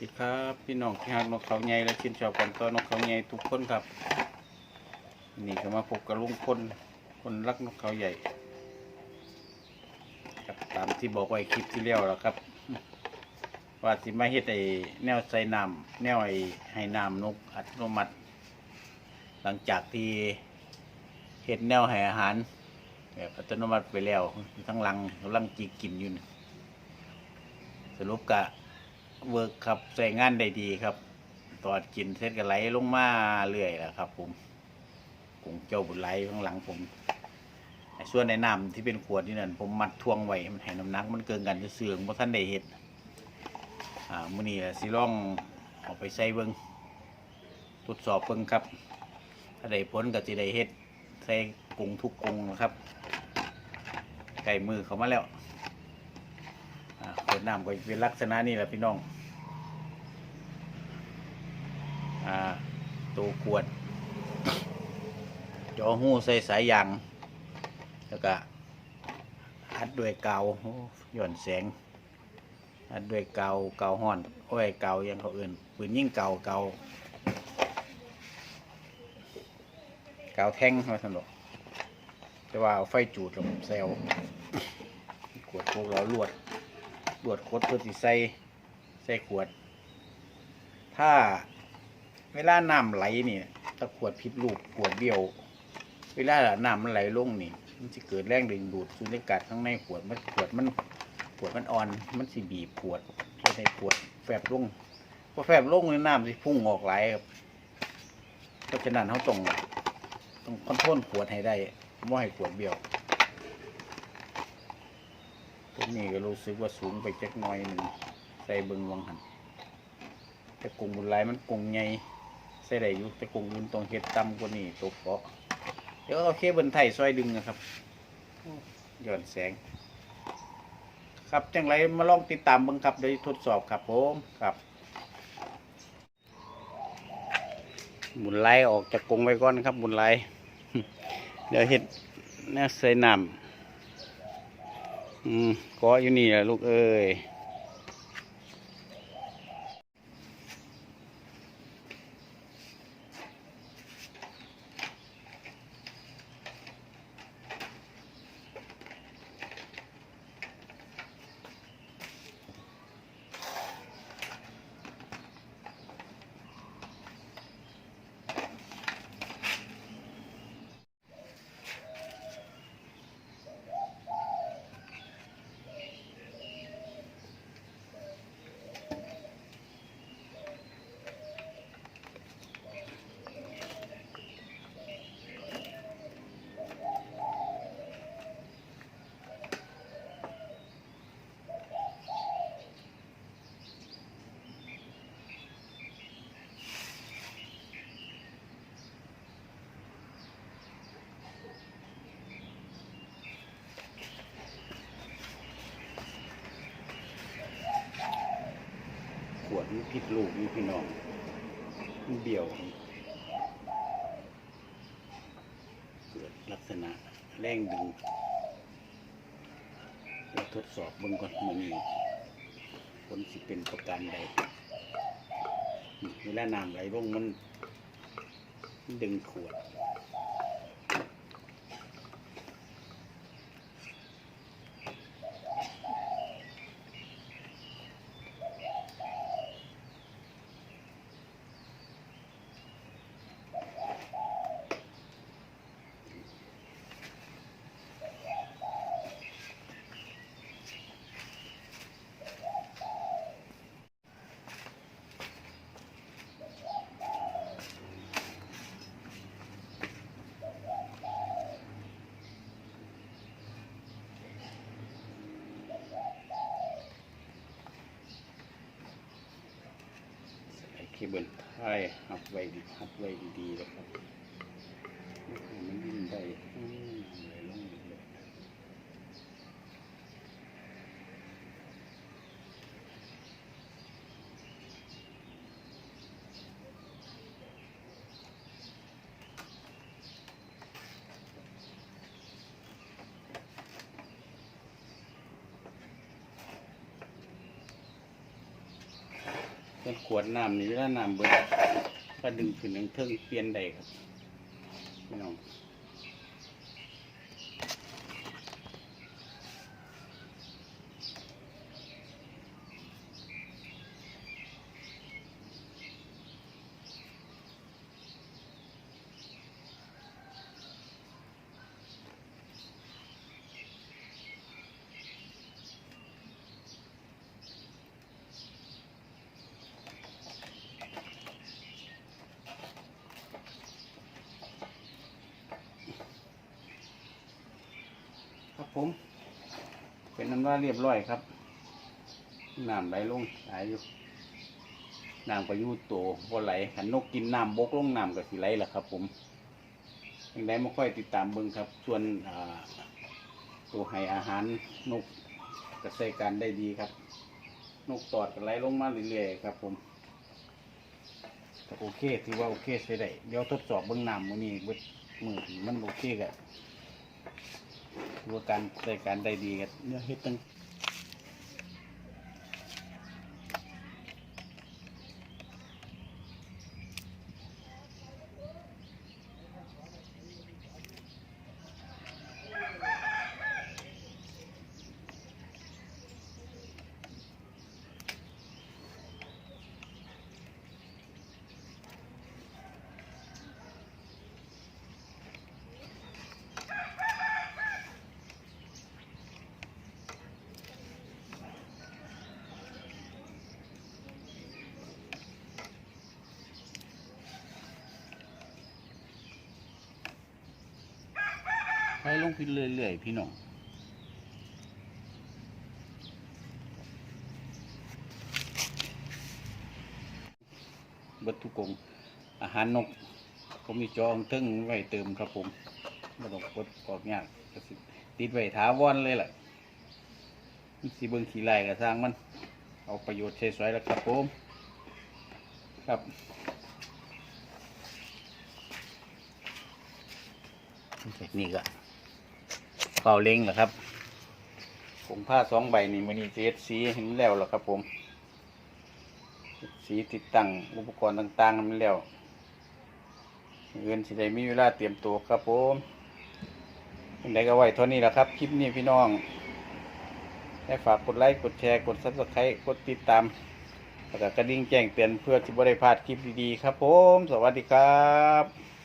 ดีครับพี่น้องที่ฮักนกเขาใหญ่และชินชอบกันตัวนกเขาใหญ่ทุกคนครับ นี่ก็มาพบกับลุงพลคนรักนกเขาใหญ่ครับตามที่บอกไว้คลิปที่แล้วแล้วครับ ว่าสิมาเฮ็ดไอ้แนวใส่น้ำแนวไอ้ให้น้ำนกอัตโนมัติ หลังจากที่เฮ็ดแนวให้อาหารแบบอัตโนมัติไปแล้วทั้งลังกำลังจีกินอยู่นี่สรุปกะ เวิร์กครับใส่งานได้ดีครับ ตอดกินเสร็จก็ไหลลงมาเรื่อยแหละครับ ผมกุ้งเจ้าบุญไหลข้างหลังผมส่วนในน้ำที่เป็นขวดนี่นั่นผมมัดทวงไว้มันให้น้ำหนักมันเกินกันจะเสื่อมเพราะท่านได้เห็ดอ่ามื้อนี้ล่สิลองเอาไปใส่เบิ่งทดสอบเบิ่งครับ ถ้าได้ผลก็สิได้เฮ็ดใส่กุงทุกกุงนะครับไก่มือเขามาแล้ว ดน้ำก็เป็นลักษณะนี้แหละพี่น้อง อ่าตัวขวด จอหูใส่สายยาง แล้วก็อัดด้วยกาวหย่อนแสง อัดด้วยกาวกาวห่อน อ้ยกาวยังเขาอื่นปืนยิ่งเกาวกาวกาแท่งมาสนุกแต่ว่าเอาไฟจูดลงเซลขวดพวกเราลวด ลวดคตรเพื่อสิใส่ใส่ขวด ถ้าเวลาน้ำไหลนี่ถ้าขวดผิดรูปขวดเบี้ยว เวลาน้ำมันไหลลงนี่ มันจะเกิดแรงดึงดูดสุญญากาศข้างในขวดมันขวดมันขวดมันอ่อน มันสิบีบขวดเฮ็ดให้ขวดแฟบลงพอแฟบลงนี่น้ำสิพุ่งออกไหลครับเพราะฉะนั้นเขาต้องต้องคอนโทรลขวดให้ได้ไม่ให้ขวดเบี้ยว ตรงนี้ก็รู้สึกว่าสูงไปจักหน่อยหนึ่งใส่เบิงวังหันแต่กรงบุญหลายมันกรุงใหญ่ใส่ได้อยู่แต่กรงบุญตรงเฮ็ดต่ำกว่านี้ตกเกาะเดี๋ยวเอาเคเบิลไทยซอยดึงนะครับย้อนแสง ครับจังไรมาลองติดตามเบิงครับเดี๋ยวทดสอบครับผมครับบุญไหลออกจากกรงไว้ก่อนครับบุญไหลเดี๋ยวเฮ็ดแนวใส่น้ำ อืมก็อยู่นี่แหละลูกเอ้ย ผิดลูกนี่พี่น้องมันเบี่ยวเกิดลักษณะแรงดึงเราทดสอบเบื้องก่อนมันมีผลสิเป็นประการใดเวลาน้ำไหลลงมันดึงขวด เคเบิลไทยหับไว้หับไว้ดีๆนะครับ ส่วนขวดน้ำนี่เวลาน้ำเบิดก็ดึงขึ้นนึงเทิงเปลี่ยนได้ครับพี่น้อง ผม เป็นน้ำว่าเรียบร้อยครับน้ำไหลลงไหลอยู่น้ำก็ยู่ตัวบ่ไหลขันนกกินน้ำบกลงน้ำก็สิไหลล่ะครับ ผมยังไงไม่ค่อยติดตามเบิ่งครับ ส่วนตัวให้อาหารนกก็ใช้การได้ดีครับ นกตอดก็ไหลลงมาเรื่อยๆครับ ผมโอเคถือว่าโอเคใช้ได้เดี๋ยวทดสอบเบิ่งน้ำมื้อนี้เบิดมือมันโอเคกัน ว่าการใช้การได้ดีกันเนี่ยเฮ็ดตั้งให้ล งพิเรื่อยๆพี่น้องบิดทุกงอาหารนกก็มีจองตึ้งไว้เติมครับผมไม่ต้องกดกรอกยากก็สิติดไว้ถาวรเลยแหละสีเบิงขี่ไล่กับสร้างมัน เอาประโยชน์ใช้สวยแล้วครับผมครับนี่ก็ เป่าเล้งเหรอครับ ผมผ้าสองใบนี่มันนี่เสีสีเห็นแล้วเหรอครับ ผม สีติดตั้งอุปกรณ์ต่างๆมันแล้วเงินสิได้มีเวลาเตรียมตัวครับผมยังไงก็ไว้เท่านี้แหละครับ คลิปนี้พี่น้องให้ฝากกดไลค์กดแชร์กดซับสไครต์กดติดตามแล้วก็กระดิ่งแจ้งเตือนเพื่อที่จะได้พลาดคลิปดีๆครับผม สวัสดีครับ